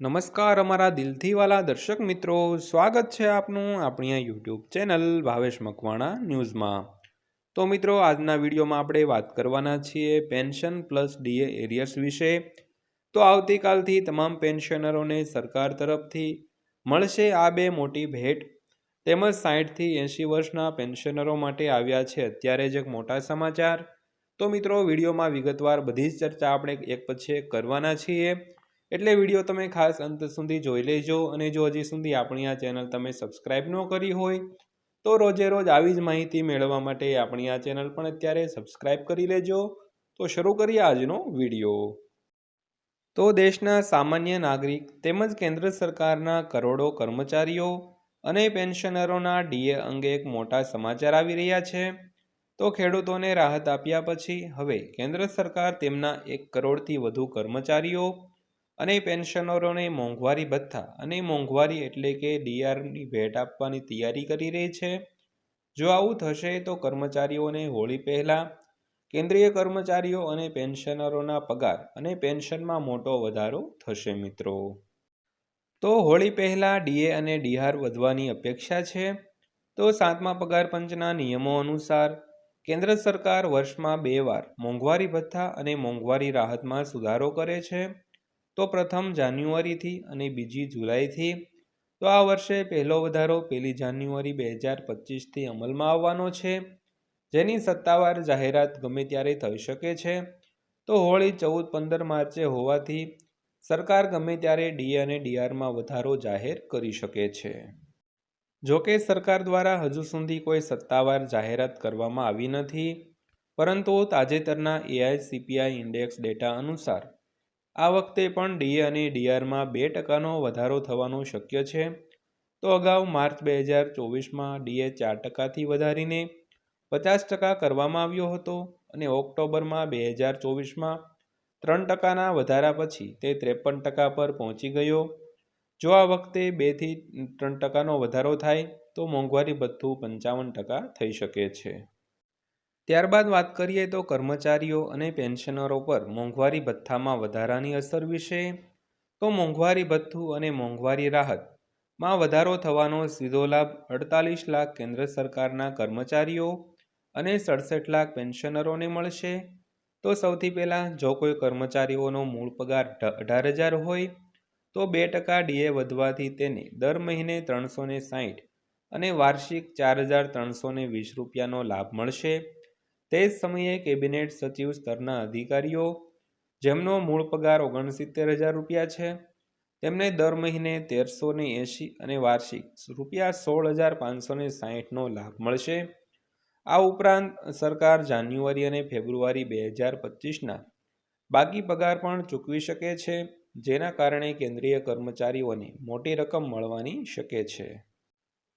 નમસ્કાર અમારા દિલથીવાલા દર્શક મિત્રો. સ્વાગત છે આપનું આપણી આ યુટ્યુબ ચેનલ ભાવેશ મકવાણા ન્યૂઝમાં. તો મિત્રો, આજના વિડીયોમાં આપણે વાત કરવાના છીએ પેન્શન પ્લસ ડીએ એરિયર્સ વિશે. તો આવતીકાલથી તમામ પેન્શનરોને સરકાર તરફથી મળશે આ બે મોટી ભેટ. તેમજ સાઠથી એંશી વર્ષના પેન્શનરો માટે આવ્યા છે અત્યારે જ એક મોટા સમાચાર. તો મિત્રો, વિડીયોમાં વિગતવાર બધી જ ચર્ચા આપણે એક પછી એક કરવાના છીએ. એટલે વીડિયો તમે ખાસ અંત સુધી જોઈ લેજો અને જો હજી સુધી આપણી આ ચેનલ તમે સબસ્ક્રાઈબ ન કરી હોય, તો રોજે રોજ આવી જ માહિતી મેળવવા માટે આપણી આ ચેનલ પણ અત્યારે સબસ્ક્રાઈબ કરી લેજો. તો શરૂ કરીએ આજનો વીડિયો. તો દેશના સામાન્ય નાગરિક તેમજ કેન્દ્ર સરકારના કરોડો કર્મચારીઓ અને પેન્શનરોના ડીએ અંગે એક મોટા સમાચાર આવી રહ્યા છે. તો ખેડૂતોને રાહત આપ્યા પછી હવે કેન્દ્ર સરકાર તેમના એક કરોડથી વધુ કર્મચારીઓ અને પેન્શનરોને મોંઘવારી ભથ્થા અને મોંઘવારી એટલે કે ડીઆરની ભેટ આપવાની તૈયારી કરી રહી છે. જો આવું થશે તો કર્મચારીઓને હોળી પહેલાં કેન્દ્રીય કર્મચારીઓ અને પેન્શનરોના પગાર અને પેન્શનમાં મોટો વધારો થશે મિત્રો. તો હોળી પહેલાં ડીએ અને ડીઆર વધવાની અપેક્ષા છે. તો સાતમા પગાર પંચના નિયમો અનુસાર કેન્દ્ર સરકાર વર્ષમાં બે વાર મોંઘવારી ભથ્થા અને મોંઘવારી રાહતમાં સુધારો કરે છે. તો પ્રથમ જાન્યુઆરીથી અને બીજી જુલાઈથી. તો આ વર્ષે પહેલો વધારો પહેલી જાન્યુઆરી બે હજાર પચીસથી અમલમાં આવવાનો છે, જેની સત્તાવાર જાહેરાત ગમે ત્યારે થઈ શકે છે. તો હોળી ચૌદ પંદર માર્ચે હોવાથી સરકાર ગમે ત્યારે ડી અને ડીઆરમાં વધારો જાહેર કરી શકે છે. જોકે સરકાર દ્વારા હજુ સુધી કોઈ સત્તાવાર જાહેરાત કરવામાં આવી નથી, પરંતુ તાજેતરના એઆઈસીપીઆઈ ઇન્ડેક્સ ડેટા અનુસાર આ વખતે પણ ડીએ અને ડીઆરમાં બે ટકાનો વધારો થવાનો શક્ય છે. તો અગાઉ માર્ચ બે હજાર ચોવીસમાં ડીએ ચાર ટકાથી વધારીને પચાસ ટકા કરવામાં આવ્યો હતો અને ઓક્ટોબરમાં બે હજાર ચોવીસમાં ત્રણ ટકાના વધારા પછી તે ત્રેપન ટકા પર પહોંચી ગયો. જો આ વખતે બેથી ત્રણ ટકાનો વધારો થાય તો મોંઘવારી ભથ્થું પંચાવન ટકા થઈ શકે છે. ત્યારબાદ વાત કરીએ તો કર્મચારીઓ અને પેન્શનરો પર મોંઘવારી ભથ્થામાં વધારાની અસર વિશે. તો મોંઘવારી ભથ્થું અને મોંઘવારી રાહતમાં વધારો થવાનો સીધો લાભ અડતાલીસ લાખ કેન્દ્ર સરકારના કર્મચારીઓ અને સડસઠ લાખ પેન્શનરોને મળશે. તો સૌથી પહેલાં જો કોઈ કર્મચારીઓનો મૂળ પગાર અઢાર હજાર હોય, તો બે ટકા ડીએ વધવાથી તેને દર મહિને ત્રણસો ને સાહીઠ અને વાર્ષિક ચાર હજાર ત્રણસો વીસ રૂપિયાનો લાભ મળશે. તે જ સમયે કેબિનેટ સચિવ સ્તરના અધિકારીઓ, જેમનો મૂળ પગાર ઓગણસિત્તેર હજાર રૂપિયા છે, તેમને દર મહિને તેરસો ને એંશી અને વાર્ષિક રૂપિયા સોળ હજાર પાંચસો ને સાહીઠનો લાભ મળશે. આ ઉપરાંત સરકાર જાન્યુઆરી અને ફેબ્રુઆરી બે હજાર પચીસના બાકી પગાર પણ ચૂકવી શકે છે, જેના કારણે કેન્દ્રીય કર્મચારીઓને મોટી રકમ મળવાની શકે છે.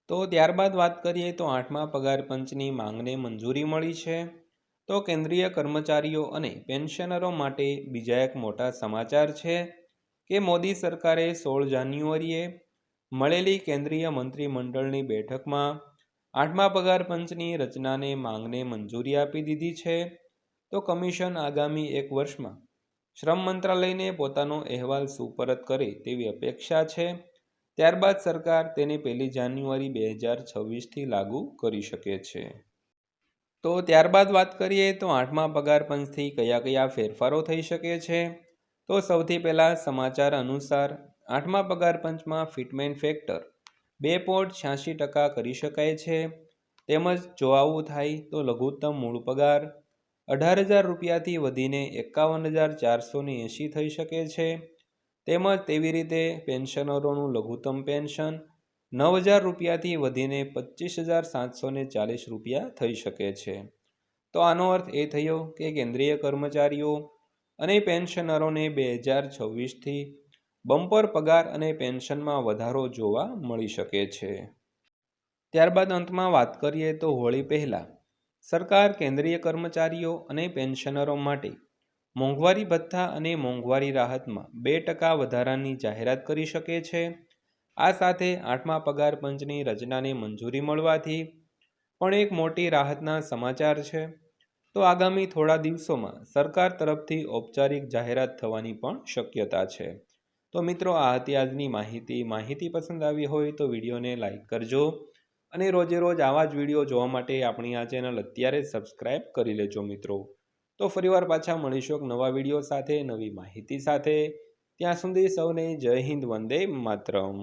તો ત્યારબાદ વાત કરીએ તો આઠમા પગાર પંચની માંગને મંજૂરી મળી છે. તો કેન્દ્રીય કર્મચારીઓ અને પેન્શનરો માટે બીજા એક મોટા સમાચાર છે કે મોદી સરકારે સોળ જાન્યુઆરીએ મળેલી કેન્દ્રીય મંત્રીમંડળની બેઠકમાં આઠમા પગાર પંચની રચનાને માંગને મંજૂરી આપી દીધી છે. તો કમિશન આગામી એક વર્ષમાં શ્રમ મંત્રાલયને પોતાનો અહેવાલ સુપરત કરે તેવી અપેક્ષા છે. ત્યારબાદ સરકાર તેને પહેલી જાન્યુઆરી બે હજાર છવ્વીસથી લાગુ કરી શકે છે. તો ત્યારબાદ વાત કરીએ તો આઠમા પગાર પંચથી કયા કયા ફેરફારો થઈ શકે છે? તો સૌથી પહેલાં સમાચાર અનુસાર, આઠમા પગાર પંચમાં ફિટમેન્ટ ફેક્ટર બે પોઈન્ટ છ્યાસી ટકા કરી શકાય છે. તેમજ જો આવું થાય તો લઘુત્તમ મૂળ પગાર અઢાર હજાર રૂપિયાથી વધીને એકાવન હજાર ચારસોને એંશી થઈ શકે છે. તેમજ તેવી રીતે પેન્શનરોનું લઘુત્તમ પેન્શન નવ હજાર રૂપિયાથી વધીને પચીસ હજાર સાતસો ને ચાલીસ રૂપિયા થઈ શકે છે. તો આનો અર્થ એ થયો કે કેન્દ્રીય કર્મચારીઓ અને પેન્શનરોને બે હજાર છવ્વીસથી બમ્પર પગાર અને પેન્શનમાં વધારો જોવા મળી શકે છે. ત્યારબાદ અંતમાં વાત કરીએ તો હોળી પહેલાં સરકાર કેન્દ્રીય કર્મચારીઓ અને પેન્શનરો માટે મોંઘવારી ભથ્થા અને મોંઘવારી રાહતમાં બે ટકા વધારાની જાહેરાત કરી શકે છે. આ સાથે આઠમા પગાર પંચની રચનાને મંજૂરી મળવાથી પણ એક મોટી રાહતના સમાચાર છે. તો આગામી થોડા દિવસોમાં સરકાર તરફથી ઔપચારિક જાહેરાત થવાની પણ શક્યતા છે. તો મિત્રો, આ હતી આજની માહિતી. માહિતી પસંદ આવી હોય તો વિડીયોને લાઇક કરજો અને રોજે રોજ આવા જ વીડિયો જોવા માટે આપણી આ ચેનલ અત્યારે સબસ્ક્રાઇબ કરી લેજો મિત્રો. તો ફરીવાર પાછા મળીશું એક નવા વીડિયો સાથે, નવી માહિતી સાથે. ત્યાં સુધી સૌને જય હિન્દ, વંદે માતરમ.